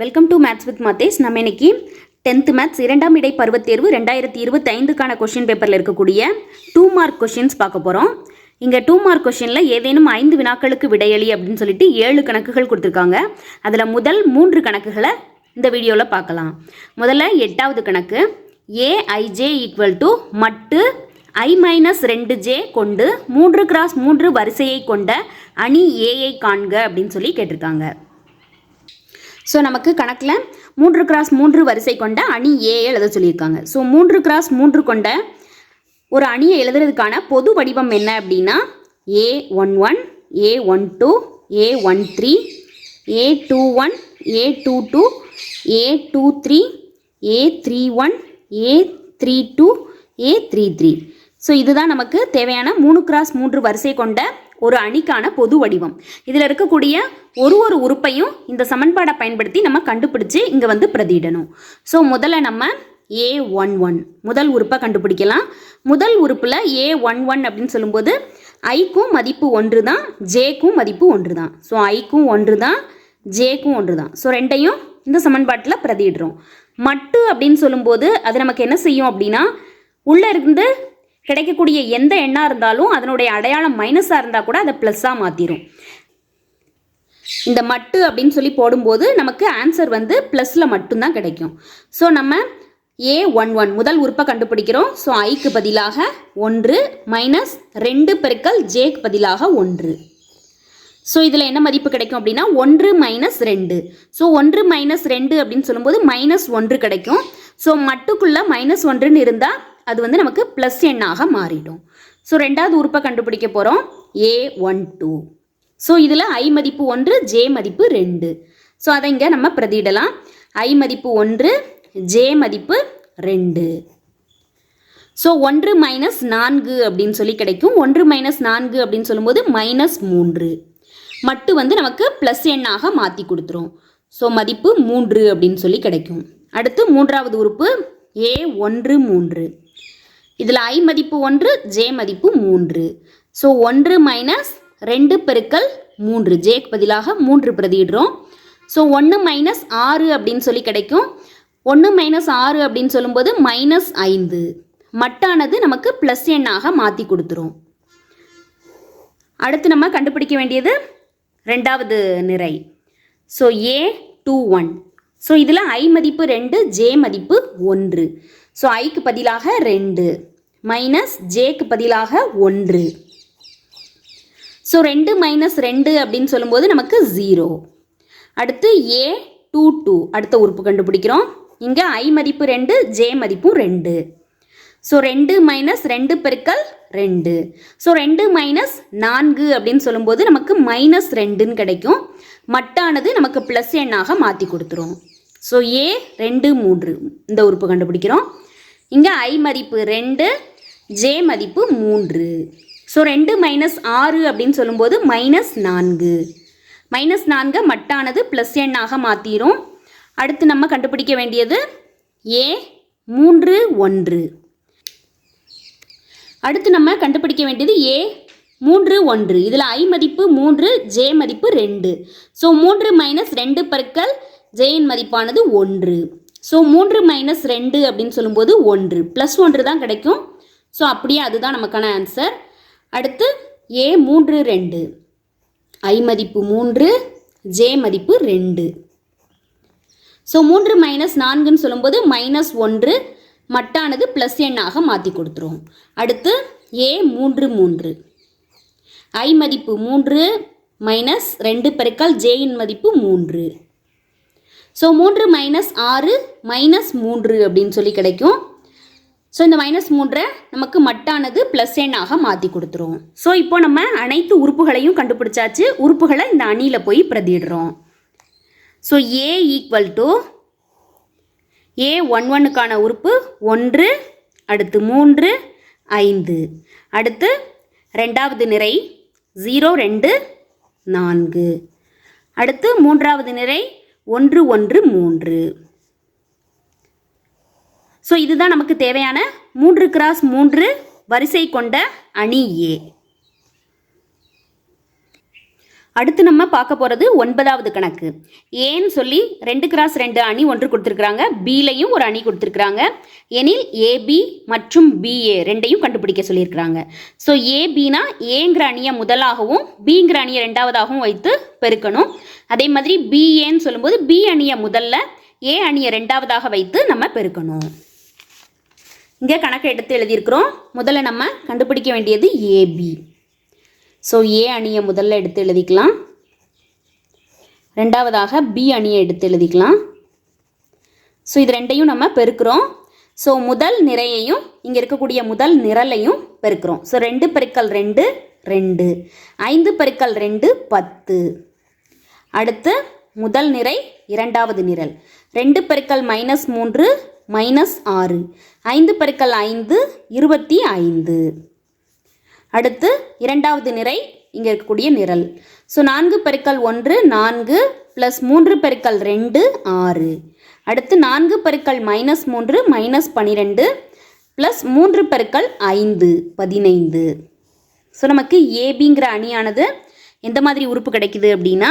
Welcome to maths with மாத்தேஸ் நம்ம இன்னைக்கு டென்த்து மேத்ஸ் இரண்டாம் இடை பருவத் தேர்வு ரெண்டாயிரத்தி இருபத்தி ஐந்துக்கான கொஷின் பேப்பரில் இருக்கக்கூடிய டூ மார்க் கொஷின்ஸ் பார்க்க போகிறோம் இங்கே டூ மார்க் கொஷினில் ஏதேனும் ஐந்து வினாக்களுக்கு விடையளி அப்படின்னு சொல்லிட்டு ஏழு கணக்குகள் கொடுத்துருக்காங்க. அதில் முதல் மூன்று கணக்குகளை இந்த வீடியோவில் பார்க்கலாம். முதல்ல எட்டாவது கணக்கு. ஏஐஜே ஈக்குவல் டு மட்டு ஐ மைனஸ் ரெண்டு ஜே கொண்டு மூன்று கிராஸ் மூன்று வரிசையை கொண்ட அணி ஏஐ காண்க அப்படின்னு சொல்லி கேட்டிருக்காங்க. ஸோ நமக்கு கணக்கில் மூன்று கிராஸ் மூன்று வரிசை கொண்ட அணி ஏ எழுத சொல்லியிருக்காங்க. ஸோ மூன்று கிராஸ் மூன்று கொண்ட ஒரு அணியை எழுதுறதுக்கான பொது வடிவம் என்ன அப்படின்னா A one one A one two A one three A two one A two two A two three A three one A three two A three three so இதுதான் நமக்கு தேவையான மூணு கிராஸ் மூன்று வரிசை கொண்ட ஒரு அணிக்கான பொது வடிவம். இதில் இருக்கக்கூடிய ஒரு ஒரு உறுப்பையும் இந்த சமன்பாடை பயன்படுத்தி நம்ம கண்டுபிடிச்சு இங்கே வந்து பிரதியிடணும். ஸோ முதல்ல நம்ம ஏ ஒன் ஒன் முதல் உறுப்பை கண்டுபிடிக்கலாம். முதல் உறுப்பில் ஏ ஒன் ஒன் அப்படின்னு சொல்லும்போது ஐக்கும் மதிப்பு ஒன்று தான் ஜேக்கும் மதிப்பு ஒன்று தான். ஸோ ஐக்கும் ஒன்று தான் ஜேக்கும் ஒன்று தான். ஸோ ரெண்டையும் இந்த சமன்பாட்டில் பிரதியிடுறோம். மட்டு அப்படின்னு சொல்லும்போது அது நமக்கு என்ன செய்யும் அப்படின்னா உள்ளே இருந்து கிடைக்கக்கூடிய எந்த எண்ணாக இருந்தாலும் அதனுடைய அடையாளம் மைனஸாக இருந்தால் கூட அதை ப்ளஸ்ஸாக மாற்றிடும் இந்த மட்டு அப்படின்னு சொல்லி போடும்போது நமக்கு ஆன்சர் வந்து ப்ளஸில் மட்டும்தான் கிடைக்கும். ஸோ நம்ம ஏ ஒன் ஒன் முதல் உறுப்பை கண்டுபிடிக்கிறோம். ஸோ ஐக்கு பதிலாக ஒன்று மைனஸ் ரெண்டு பெருக்கல் ஜேக்கு பதிலாக ஒன்று. ஸோ இதில் என்ன மதிப்பு கிடைக்கும் அப்படின்னா ஒன்று மைனஸ் ரெண்டு. ஸோ ஒன்று மைனஸ் ரெண்டு அப்படின்னு சொல்லும்போது மைனஸ் ஒன்று கிடைக்கும். ஸோ மட்டுக்குள்ளே மைனஸ் ஒன்றுன்னு இருந்தால் அது வந்து நமக்கு ப்ளஸ் எண்ணாக மாறிடும். ஸோ ரெண்டாவது உறுப்பை கண்டுபிடிக்க போகிறோம் ஏ ஒன் டூ ஸோ இதில் ஐ மதிப்பு ஒன்று ஜே மதிப்பு ரெண்டு. ஸோ அதை இங்கே நம்ம பிரதியிடலாம் ஐ மதிப்பு ஒன்று ஜே மதிப்பு ரெண்டு. ஸோ ஒன்று மைனஸ் நான்கு அப்படின்னு சொல்லி கிடைக்கும். ஒன்று மைனஸ் நான்கு அப்படின்னு சொல்லும்போது மைனஸ் மூன்று. மட்டு வந்து நமக்கு ப்ளஸ் எண்ணாக மாற்றி கொடுத்துரும். ஸோ மதிப்பு மூன்று அப்படின்னு சொல்லி கிடைக்கும். அடுத்து மூன்றாவது உறுப்பு ஏ ஒன்று மூன்று இதில் ஐ மதிப்பு ஒன்று ஜே மதிப்பு மூன்று. ஸோ ஒன்று மைனஸ் ரெண்டு பெருக்கல் மூன்று. ஜேக்கு பதிலாக மூன்று பிரதியிடுறோம். ஸோ ஒன்று மைனஸ் ஆறு அப்படின்னு சொல்லி கிடைக்கும். ஒன்று மைனஸ் ஆறு அப்படின்னு சொல்லும்போது மைனஸ் ஐந்து. மட்டானது நமக்கு ப்ளஸ் எண்ணாக மாற்றி கொடுத்துரும். அடுத்து நம்ம கண்டுபிடிக்க வேண்டியது ரெண்டாவது நிறை. So A two one so இதில் ஐ மதிப்பு ரெண்டு ஜே மதிப்பு ஒன்று. ஸோ ஐக்கு பதிலாக ரெண்டு. மைனஸ் ஜேக்கு பதிலாக ஒன்று. ஸோ ரெண்டு மைனஸ் ரெண்டு அப்படின்னு சொல்லும்போது நமக்கு ஜீரோ அடுத்து ஏ டூ டூ அடுத்த உறுப்பு கண்டுபிடிக்கிறோம். இங்கே ஐ மதிப்பு ரெண்டு ஜே மதிப்பும் ரெண்டு. ஸோ ரெண்டு மைனஸ் ரெண்டு பெருக்கல் ரெண்டு. ஸோ ரெண்டு மைனஸ் நான்கு அப்படின்னு சொல்லும்போது நமக்கு மைனஸ் ரெண்டுன்னு கிடைக்கும். மட்டானது நமக்கு ப்ளஸ் எண்ணாக மாற்றி கொடுத்துரும். ஸோ ஏ ரெண்டு மூன்று இந்த உறுப்பு கண்டுபிடிக்கிறோம். இங்கே ஐ மதிப்பு ரெண்டு ஜே மதிப்பு மூன்று. ஸோ ரெண்டு மைனஸ் ஆறு அப்படின்னு சொல்லும்போது மைனஸ் நான்கு. மைனஸ் நான்கு மட்டானது ப்ளஸ் எண்ணாக மாற்றிரும் அடுத்து நம்ம கண்டுபிடிக்க வேண்டியது ஏ மூன்று ஒன்று. அடுத்து நம்ம கண்டுபிடிக்க வேண்டியது ஏ மூன்று ஒன்று. இதில் ஐ மதிப்பு மூன்று ஜே மதிப்பு ரெண்டு. ஸோ மூன்று மைனஸ் ரெண்டு பெருக்கல் ஜேயின் மதிப்பானது ஒன்று. ஸோ மூன்று மைனஸ் ரெண்டு அப்படின்னு சொல்லும்போது ஒன்று. ப்ளஸ் ஒன்று தான் கிடைக்கும். ஸோ அப்படியே அதுதான் நமக்கான ஆன்சர் அடுத்து ஏ மூன்று ரெண்டு. ஐ மதிப்பு மூன்று ஜே மதிப்பு ரெண்டு. ஸோ மூன்று மைனஸ் நான்குன்னு சொல்லும்போது மைனஸ் ஒன்று மட்டானது ப்ளஸ் எண்ணாக மாற்றி கொடுத்துரும் அடுத்து ஏ மூன்று மூன்று. ஐ மதிப்பு மூன்று மைனஸ் ரெண்டு பெருக்கால் ஜேயின் மதிப்பு மூன்று. ஸோ மூன்று மைனஸ் ஆறு மைனஸ் மூன்று அப்படின்னு சொல்லி கிடைக்கும். ஸோ இந்த மைனஸ் மூன்றை நமக்கு மட்டானது ப்ளஸ் எண்ணாக மாற்றி கொடுத்துரும். ஸோ இப்போ நம்ம அனைத்து உறுப்புகளையும் கண்டுபிடிச்சாச்சு. உறுப்புகளை இந்த அணியில் போய் பிரதிடுறோம் so A equal to A one ஒன்னுக்கான உறுப்பு ஒன்று அடுத்து மூன்று ஐந்து. அடுத்து ரெண்டாவது நிறை ஜீரோ ரெண்டு நான்கு. அடுத்து மூன்றாவது நிறை ஒன்று ஒன்று மூன்று. ஸோ இதுதான் நமக்கு தேவையான மூன்று கிராஸ் மூன்று வரிசை கொண்ட அணி ஏ அடுத்து நம்ம பார்க்க போகிறது ஒன்பதாவது கணக்கு. ஏன்னு சொல்லி ரெண்டு கிராஸ் ரெண்டு அணி ஒன்று கொடுத்துருக்குறாங்க. பிலையும் ஒரு அணி கொடுத்துருக்குறாங்க. எனில் ஏபி மற்றும் பிஏ ரெண்டையும் கண்டுபிடிக்க சொல்லியிருக்கிறாங்க. ஸோ ஏபினா ஏங்கிற அணியை முதலாகவும் பிங்கிற அணியை ரெண்டாவதாகவும் வைத்து பெருக்கணும். அதே மாதிரி பிஏன்னு சொல்லும்போது பி அணியை முதல்ல ஏ அணியை ரெண்டாவதாக வைத்து நம்ம பெருக்கணும். இங்கே கணக்கை எடுத்து எழுதியிருக்கிறோம். முதல்ல நம்ம கண்டுபிடிக்க வேண்டியது ஏபி ஸோ ஏ அணியை முதல்ல எடுத்து எழுதிக்கலாம். ரெண்டாவதாக பி அணியை எடுத்து எழுதிக்கலாம். ஸோ இது ரெண்டையும் நம்ம பெருக்கிறோம். ஸோ முதல் நிறையையும் இங்கே இருக்கக்கூடிய முதல் நிரலையும் பெருக்கிறோம். ஸோ ரெண்டு பெருக்கல் ரெண்டு ரெண்டு. ஐந்து பெருக்கல் ரெண்டு பத்து. அடுத்து முதல் நிறை இரண்டாவது நிரல். ரெண்டு பெருக்கல் மைனஸ் மூன்று மைனஸ் ஆறு. ஐந்து பெருக்கல் ஐந்து இருபத்தி ஐந்து. அடுத்து இரண்டாவது நிறை இங்கே இருக்கக்கூடிய நிரல். ஸோ நான்கு பெருக்கல் ஒன்று நான்கு ப்ளஸ் மூன்று பெருக்கல் ரெண்டு ஆறு. அடுத்து நான்கு பெருக்கல் மைனஸ் மூன்று மைனஸ் பன்னிரெண்டு ப்ளஸ் மூன்று பெருக்கல் ஐந்து பதினைந்து. ஸோ நமக்கு ஏபிங்கிற அணியானது எந்த மாதிரி உறுப்பு கிடைக்குது அப்படின்னா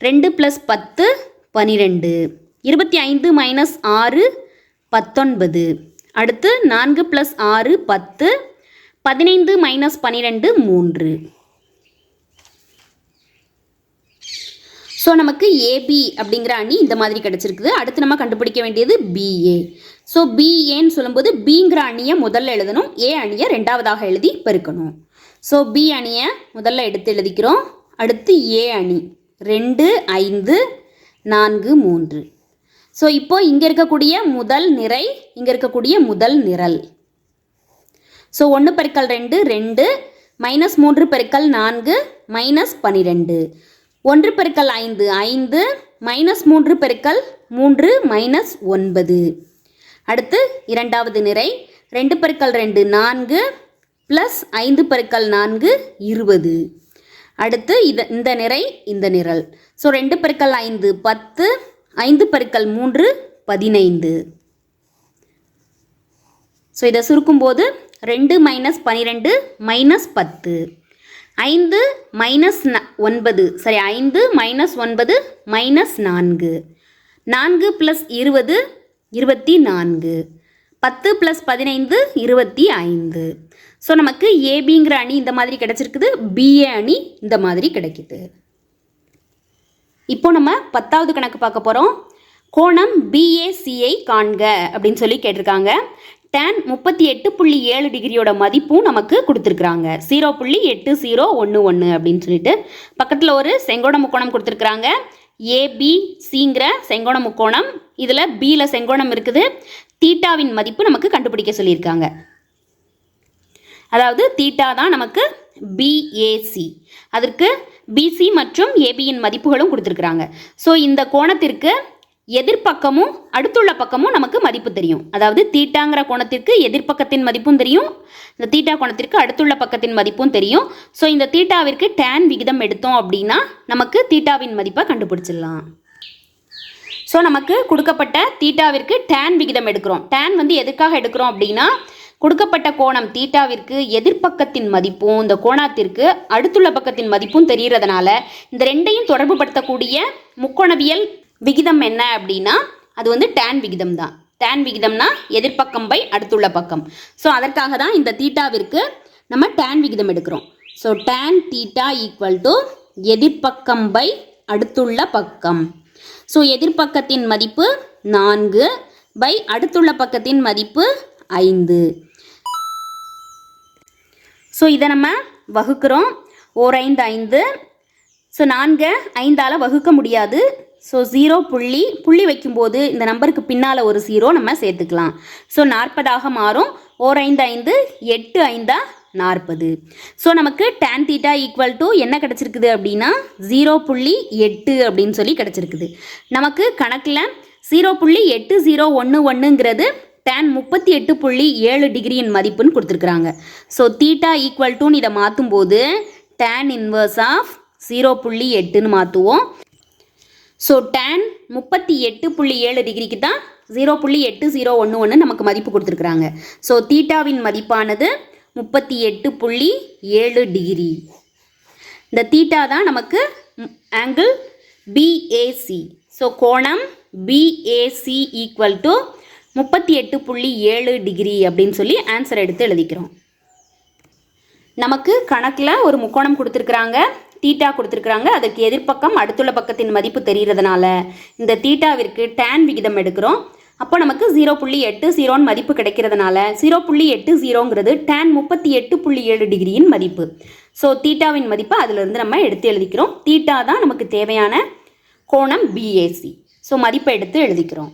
ரெண்டு ப்ளஸ் பத்து பன்னிரெண்டு இருபத்தி ஐந்து மைனஸ் ஆறு பத்தொன்பது. அடுத்து நான்கு ப்ளஸ் ஆறு பத்து பதினைந்து மைனஸ் பன்னிரெண்டு மூன்று. ஸோ நமக்கு ஏபி அப்படிங்கிற அணி இந்த மாதிரி கிடச்சிருக்குது. அடுத்து நம்ம கண்டுபிடிக்க வேண்டியது பிஏ ஸோ பிஏன்னு சொல்லும்போது பிங்கிற அணியை முதல்ல எழுதணும். ஏ அணியை ரெண்டாவதாக எழுதி பெருக்கணும். ஸோ பி அணியை முதல்ல எடுத்து எழுதிக்கிறோம். அடுத்து ஏ அணி. ரெண்டு ஐந்து நான்கு மூன்று. ஸோ இப்போ இங்கே இருக்கக்கூடிய முதல் நிறை இங்கே இருக்கக்கூடிய முதல் நிரல். ஸோ ஒன்று பெருக்கல் ரெண்டு ரெண்டு. மைனஸ் மூன்று பெருக்கல் நான்கு மைனஸ் பன்னிரெண்டு ஒன்று பெருக்கல் ஐந்து ஐந்து. மைனஸ் மூன்று பெருக்கல் மூன்று மைனஸ் ஒன்பது. அடுத்து இரண்டாவது நிறை. ரெண்டு பெருக்கல் ரெண்டு நான்கு. ப்ளஸ் ஐந்து பெருக்கல் நான்கு இருபது. அடுத்து இது இந்த நிறை இந்த நிரல். ஸோ ரெண்டு பெருக்கல் ஐந்து பத்து. ஐந்து பெருக்கல் மூன்று பதினைந்து. ஸோ இதை சுருக்கும்போது ரெண்டு மைனஸ் பன்னிரெண்டு மைனஸ் பத்து. ஐந்து மைனஸ் ந ஒன்பது. சரி ஐந்து மைனஸ் ஒன்பது மைனஸ் நான்கு. நான்கு ப்ளஸ் இருபது இருபத்தி நான்கு. பத்து ப்ளஸ் பதினைந்து இருபத்தி ஐந்து. ஸோ நமக்கு ஏபிங்கிற அணி இந்த மாதிரி கிடச்சிருக்குது. பிஏ அணி இந்த மாதிரி கிடைக்குது. இப்போ நம்ம பத்தாவது கணக்கு பார்க்க போகிறோம் கோணம் பிஏசியை காண்க அப்படின்னு சொல்லி கேட்டிருக்காங்க. டேன் முப்பத்தி எட்டு புள்ளி ஏழு டிகிரியோட மதிப்பும் நமக்கு கொடுத்துருக்குறாங்க. ஜீரோ புள்ளி எட்டு ஜீரோ ஒன்று ஒன்று அப்படின்னு சொல்லிட்டு பக்கத்தில் ஒரு செங்கோண முக்கோணம் கொடுத்துருக்குறாங்க. ஏபிசிங்கிற செங்கோண முக்கோணம் இதில் பியில் செங்கோணம் இருக்குது. தீட்டாவின் மதிப்பு நமக்கு கண்டுபிடிக்க சொல்லியிருக்காங்க. அதாவது தீட்டா தான் நமக்கு பிஏசி அதற்கு பிசி மற்றும் ஏபியின் மதிப்புகளும் கொடுத்துருக்குறாங்க. ஸோ இந்த கோணத்திற்கு எதிர்ப்பக்கமும் அடுத்துள்ள பக்கமும் நமக்கு மதிப்பு தெரியும். அதாவது தீட்டாங்கிற கோணத்திற்கு எதிர்ப்பக்கத்தின் மதிப்பும் தெரியும். இந்த தீட்டா கோணத்திற்கு அடுத்துள்ள பக்கத்தின் மதிப்பும் தெரியும். ஸோ இந்த தீட்டாவிற்கு டேன் விகிதம் எடுத்தோம் அப்படின்னா நமக்கு தீட்டாவின் மதிப்பை கண்டுபிடிச்சிடலாம். ஸோ நமக்கு கொடுக்கப்பட்ட தீட்டாவிற்கு டேன் விகிதம் எடுக்கிறோம். டேன் வந்து எதுக்காக எடுக்கிறோம் அப்படின்னா கொடுக்கப்பட்ட கோணம் தீட்டாவிற்கு எதிர்ப்பக்கத்தின் மதிப்பும் இந்த கோணத்திற்கு அடுத்துள்ள பக்கத்தின் மதிப்பும் தெரிகிறதுனால இந்த ரெண்டையும் தொடர்புபடுத்தக்கூடிய முக்கோணவியல் விகிதம் என்ன அப்படின்னா அது வந்து டேன் விகிதம் தான். டேன் விகிதம்னா எதிர்ப்பக்கம் பை அடுத்துள்ள பக்கம். ஸோ அதற்காக தான் இந்த தீட்டாவிற்கு நம்ம டேன் விகிதம் எடுக்கிறோம். So tan theta equal to எதிர்ப்பக்கம் by அடுத்துள்ள பக்கம். ஸோ எதிர்ப்பக்கத்தின் மதிப்பு நான்கு பை அடுத்துள்ள பக்கத்தின் மதிப்பு ஐந்து. ஸோ இதை நம்ம வகுக்கிறோம். ஓர் ஐந்து ஐந்து. ஸோ நான்கு ஐந்தால் வகுக்க முடியாது. ஸோ ஜீரோ புள்ளி புள்ளி வைக்கும்போது இந்த நம்பருக்கு பின்னால் ஒரு ஜீரோ நம்ம சேர்த்துக்கலாம். ஸோ நாற்பதாக மாறும். ஓர் ஐந்து ஐந்து எட்டு ஐந்தா நாற்பது. ஸோ நமக்கு டேன் தீட்டா ஈக்குவல் டு என்ன கிடச்சிருக்குது அப்படின்னா ஜீரோ புள்ளி எட்டு அப்படின்னு சொல்லி கிடச்சிருக்குது. நமக்கு கணக்கில் ஜீரோ புள்ளி எட்டு ஜீரோ ஒன்று ஒன்றுங்கிறது டேன் முப்பத்தி எட்டு புள்ளி ஏழு டிகிரியின் மதிப்புன்னு கொடுத்துருக்குறாங்க. ஸோ தீட்டா ஈக்குவல் டுன்னு இதை மாற்றும் போது டேன் இன்வர்ஸ் ஆஃப் ஜீரோ புள்ளி எட்டுன்னு மாற்றுவோம் ஸோ டேன் முப்பத்தி எட்டு புள்ளி ஏழு டிகிரிக்கு தான் ஜீரோ புள்ளி எட்டு ஜீரோ ஒன்று ஒன்று நமக்கு மதிப்பு கொடுத்துருக்குறாங்க. ஸோ தீட்டாவின் மதிப்பானது முப்பத்தி எட்டு புள்ளி ஏழு டிகிரி இந்த தீட்டா தான் நமக்கு ஆங்கிள் பிஏசி ஸோ கோணம் பிஏசி ஈக்குவல் டு முப்பத்தி எட்டு புள்ளி ஏழு டிகிரி அப்படின்னு சொல்லி ஆன்சர் எடுத்து எழுதிக்கிறோம். நமக்கு கணக்கில் ஒரு முக்கோணம் கொடுத்துருக்குறாங்க. தீட்டா கொடுத்துருக்குறாங்க. அதுக்கு எதிர்ப்பக்கம் அடுத்துள்ள பக்கத்தின் மதிப்பு தெரிகிறதுனால இந்த தீட்டாவிற்கு டேன் விகிதம் எடுக்கிறோம். அப்போ நமக்கு ஜீரோ புள்ளி எட்டு ஜீரோன்னு மதிப்பு கிடைக்கிறதுனால ஜீரோ புள்ளி எட்டு ஜீரோங்கிறது டேன் முப்பத்தி எட்டு புள்ளி ஏழு டிகிரியின் மதிப்பு. ஸோ தீட்டாவின் மதிப்பை அதிலிருந்து நம்ம எடுத்து எழுதிக்கிறோம். தீட்டா தான் நமக்கு தேவையான கோணம் பிஏசி ஸோ மதிப்பை எடுத்து எழுதிக்கிறோம்.